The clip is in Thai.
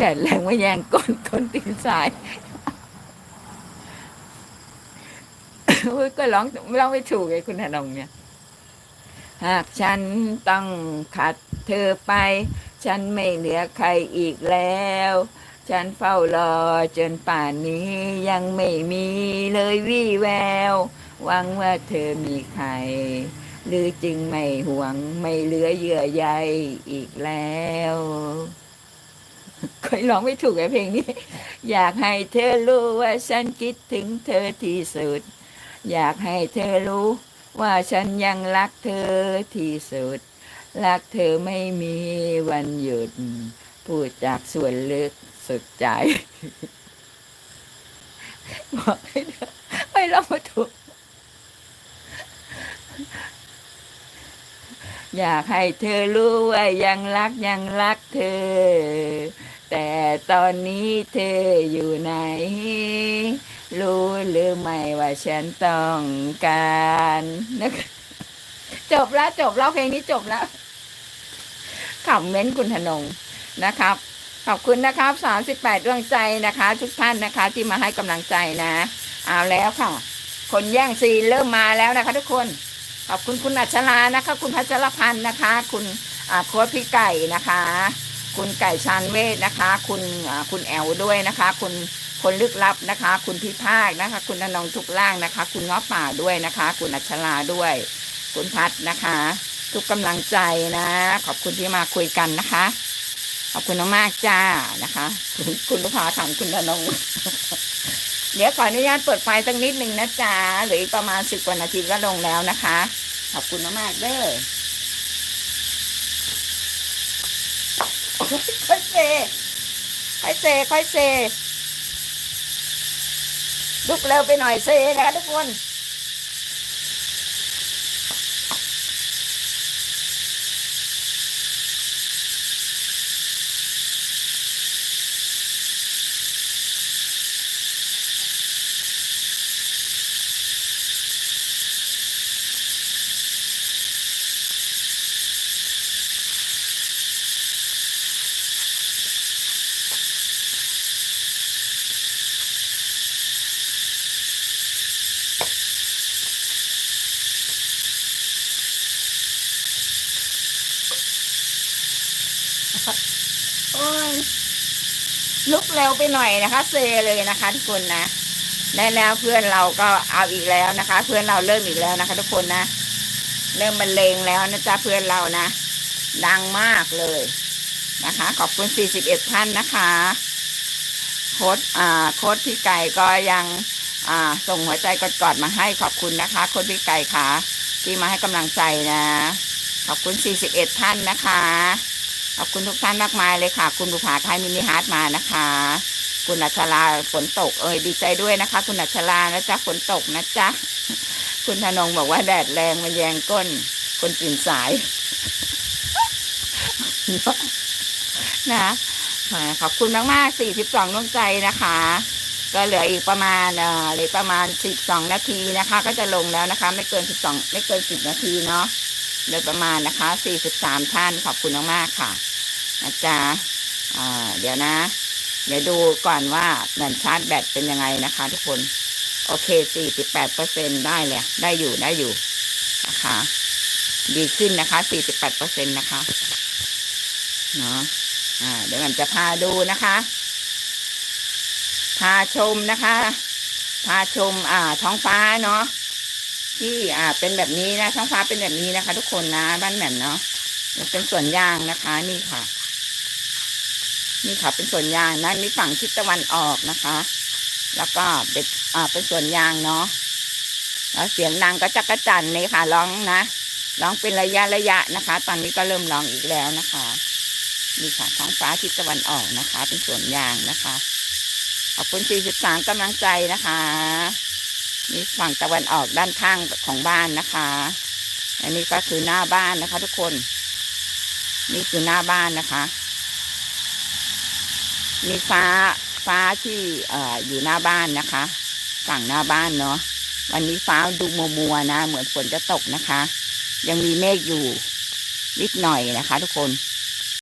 แดดแรงมาแยงก้นคนตีนสายโอ้ยก็ร้องร้องไม่ถูกไงคุณธนงเนี่ย หากฉันต้องขัดเธอไป ฉันไม่เหลือใครอีกแล้ว ฉันเฝ้ารอจนป่านนี้ยังไม่มีเลยวี่แววหวังว่าเธอมีใคร หรือจึงไม่ห่วงไม่เหลือเยื่อใยอีกแล้ว เคยร้องไม่ถูกไอ้เพลงนี้ อยากให้เธอรู้ว่าฉันคิดถึงเธอที่สุด อยากให้เธอรู้ว่าฉันยังรักเธอที่สุด รักเธอไม่มีวันหยุด พูดจากส่วนลึกสุดใจบอกให้เธอไม่ร้องไม่ถูกอยากให้เธอรู้ว่ายังรักยังรักเธอ แต่ตอนนี้เธออยู่ไหน รู้หรือไม่ว่าฉันต้องการนะคะจบแล้วจบแล้วเพลงนี้จบแล้วคอมเมนต์คุณธนงนะครับ ขอบคุณนะครับสามสิบแปดดวงใจนะคะ ทุกท่านนะคะ ที่มาให้กำลังใจนะ เอาแล้วค่ะ คนแย่งซีนเริ่มมาแล้วนะคะ ทุกคนขอบคุณคุณอัชรานะคะ คุณพัชรพันธ์นะคะ คุณโค้ชพี่ไก่นะคะ คุณไก่ชานเวทนะคะ คุณคุณแอลด้วยนะคะ คุณคนลึกลับนะคะ คุณพิพากนะคะ คุณอนงทุกล่างนะคะ คุณง้อป่าด้วยนะคะ คุณอัชราด้วย คุณพัดนะคะ ทุกกำลังใจนะ ขอบคุณที่มาคุยกันนะคะ ขอบคุณมากๆจ้านะคะคุณคุณลูกค้าถามคุณอนงเดี๋ยวขออนุญาตเปิดไฟสักนิดหนึ่งนะจ๊ะหลือประมาณสิบกว่านาทีก็ลงแล้วนะคะ ขอบคุณมากๆเด้อโอ้ย ค่อยเซค่อยเซค่อยเซลุกเร็วไปหน่อยเซนะคะทุกคน โอ้ยลุกเร็วไปหน่อยนะคะ เซเลยนะคะ ทุกคนนะและแล้วเพื่อนเราก็เอาอีกแล้วนะคะ เพื่อนเราเริ่มอีกแล้วนะคะ ทุกคนนะเริ่มบรรเลงแล้วนะจ๊ะเพื่อนเรานะ ดังมากเลยนะคะ ขอบคุณ 41 ท่านนะคะ โค้ดอ่าโค้ดพี่ไก่ก็ยังอ่าส่งหัวใจกอดๆมาให้ขอบคุณนะคะ โค้ดพี่ไก่ค่ะ ที่มาให้กำลังใจนะ ขอบคุณ 41 ท่านนะคะ ขอบคุณทุกท่านมากมายเลยค่ะ คุณบุภาคายมินิฮาร์ดมานะคะ คุณอัชราฝนตกเอยดีใจด้วยนะคะ คุณอัชรานะจ๊ะฝนตกนะจ๊ะ คุณธนงบอกว่าแดดแรงมันแยงก้น คนตื่นสายนะขอบคุณมากๆ42ดวงใจนะคะ ก็เหลืออีกประมาณเอ่อเหลือประมาณ12นาทีนะคะ ก็จะลงแล้วนะคะ ไม่เกิน12ไม่เกิน10นาทีเนาะ โดยประมาณนะคะ 43 ท่านขอบคุณมากๆค่ะนะจ๊ะอ่าเดี๋ยวนะ เดี๋ยวดูก่อนว่าแบนชาร์จแบตเป็นยังไงนะคะ ทุกคน โอเค 48เปอร์เซ็นได้เลยได้อยู่ได้อยู่นะคะ ดีขึ้นนะคะ 48เปอร์เซ็นนะคะเนาะอ่าเดี๋ยวมันจะพาดูนะคะ พาชมนะคะ พาชมอ่าท้องฟ้าเนาะ ที่อ่าเป็นแบบนี้นะท้องฟ้าเป็นแบบนี้นะคะ ทุกคนนะบ้านแหม่มเนาะเป็นสวนยางนะคะ นี่ค่ะ นี่ค่ะเป็นสวนยางนะนี่ฝั่งทิศตะวันออกนะคะ แล้วก็เป็นอ่าเป็นสวนยางเนาะแล้วเสียงนางก็จักระจันเลยค่ะร้องนะร้องเป็นระยะระยะนะคะ ตอนนี้ก็เริ่มร้องอีกแล้วนะคะนี่ค่ะท้องฟ้าทิศตะวันออกนะคะ เป็นสวนยางนะคะขอบคุณ43กำลังใจนะคะ นี่ฝั่งตะวันออกด้านข้างของบ้านนะคะ อันนี้ก็คือหน้าบ้านนะคะ ทุกคน นี่คือหน้าบ้านนะคะ มีฟ้าฟ้าที่เอ่ออยู่หน้าบ้านนะคะ ฝั่งหน้าบ้านเนาะวันนี้ฟ้าดูมัวมัวๆนะ เหมือนฝนจะตกนะคะ ยังมีเมฆอยู่นิดหน่อยนะคะ ทุกคน